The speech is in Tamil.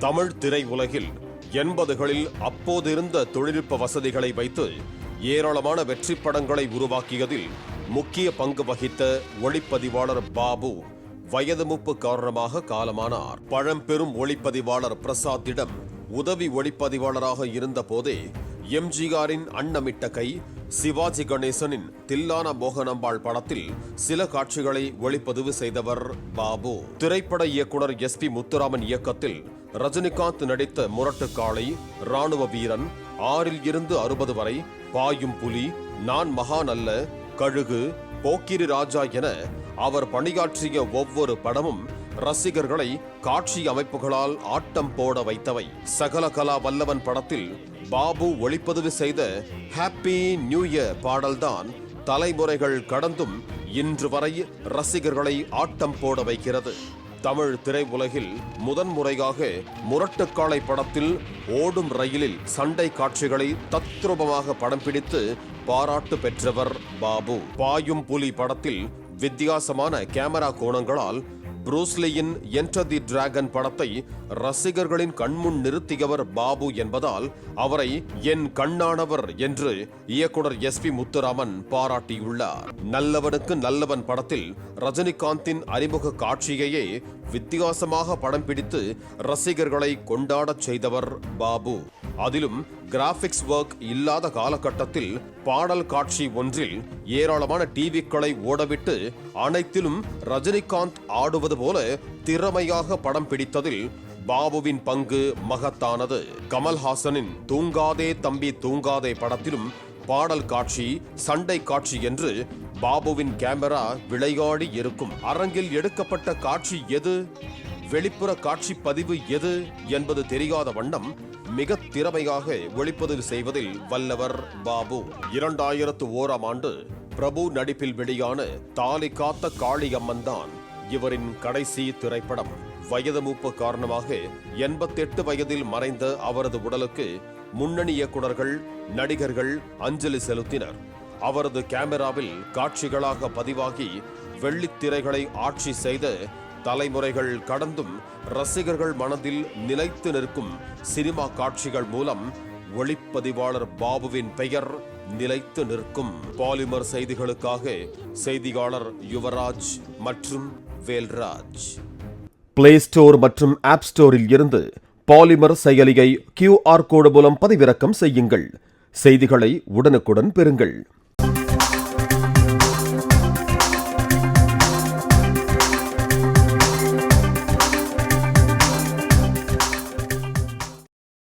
தமிழ் திரையுலகில் எண்பதுகளில் அப்போதிருந்த தொழில்நுட்ப வசதிகளை வைத்து ஏராளமான வெற்றி படங்களை உருவாக்கியதில் முக்கிய பங்கு வகித்த ஒளிப்பதிவாளர் பாபு வயது மூப்பு காரணமாக காலமானார். பழம்பெரும் ஒளிப்பதிவாளர் பிரசாத்திடம் உதவி ஒளிப்பதிவாளராக இருந்தபோதே எம்ஜிஆரின் அன்னமிட்ட கை சிவாஜி கணேசனின் தில்லான மோகனம்பாள் படத்தில் சில காட்சிகளை ஒளிப்பதிவு செய்தவர் பாபு. திரைப்பட இயக்குனர் எஸ் பி முத்துராமன் இயக்கத்தில் ரஜினிகாந்த் நடித்த முரட்டுக்காளை ராணுவ வீரன் ஆறில் இருந்து அறுபது வரை பாயும் புலி நான் மகான் அல்ல கழுகு போக்கிரி ராஜா என அவர் பணியாற்றிய ஒவ்வொரு படமும் ரசிகர்களை காட்சி அமைப்புகளால் ஆட்டம் போட வைத்தவை. சகல கலா வல்லவன் படத்தில் பாபு ஒளிப்பதிவு செய்த ஹாப்பி நியூ இயர் பாடல்தான் தலைமுறைகள் கடந்தும் இன்று வரை ரசிகர்களை ஆட்டம் போட வைக்கிறது. தமிழ் திரையுலகில் முதன்முறையாக முரட்டுக்காளை படத்தில் ஓடும் ரயிலில் சண்டை காட்சிகளை தத்ரூபமாக படம் பிடித்து பாராட்டு பெற்றவர் பாபு. பாயும் புலி படத்தில் வித்தியாசமான கேமரா கோணங்களால் புரூஸ்லியின் என்டர் தி டிராகன் படத்தை ரசிகர்களின் கண்முன் நிறுத்தியவர் பாபு என்பதால் அவரை என் கண்ணானவர் என்று இயக்குனர் எஸ் பி முத்துராமன் பாராட்டியுள்ளார். நல்லவனுக்கு நல்லவன் படத்தில் ரஜினிகாந்தின் அறிமுக காட்சியையே வித்தியாசமாக படம் பிடித்து ரசிகர்களை கொண்டாடச் செய்தவர் பாபு. அதிலும் கிராஃபிக்ஸ் ஒர்க் இல்லாத காலகட்டத்தில் பாடல் காட்சி ஒன்றில் ஏராளமான டிவிக்களை ஓடவிட்டு அனைத்திலும் ரஜினிகாந்த் ஆடுவது போல திறமையாக படம் பிடித்ததில் பாபுவின் பங்கு மகத்தானது. கமல்ஹாசனின் தூங்காதே தம்பி தூங்காதே படத்திலும் பாடல் காட்சி சண்டை காட்சி என்று பாபுவின் கேமரா விளையாடி இருக்கும். அரங்கில் எடுக்கப்பட்ட காட்சி எது? வெளிப்புற காட்சி பதிவு எது என்பது தெரியாத வண்ணம் மிக திறமையாக ஒளிப்பதிவு செய்வதில் வல்லவர் பாபு. இரண்டாயிரத்து ஓராம் ஆண்டு பிரபு நடிப்பில் வெளியான தாலி காத்த காளியம்மன் தான் இவரின் கடைசி திரைப்படம். வயது மூப்பு காரணமாக எண்பத்தெட்டு வயதில் மறைந்த அவரது உடலுக்கு முன்னணி இயக்குனர்கள் நடிகர்கள் அஞ்சலி செலுத்தினர். அவரது கேமராவில் காட்சிகளாக பதிவாகி வெள்ளித்திரைகளை ஆட்சி செய்த தலைமுறைகள் கடந்தும் ரசிகர்கள் மனதில் நிலைத்து நிற்கும் சினிமா காட்சிகள் மூலம் ஒளிப்பதிவாளர் பாபுவின் பெயர் நிலைத்து நிற்கும். பாலிமர் செய்திகளுக்காக செய்தியாளர் யுவராஜ் மற்றும் வேல்ராஜ். பிளே ஸ்டோர் மற்றும் ஆப் ஸ்டோரில் இருந்து பாலிமர் செயலியை கியூஆர் கோடு மூலம் பதிவிறக்கம் செய்யுங்கள். செய்திகளை உடனுக்குடன் பெறுங்கள்.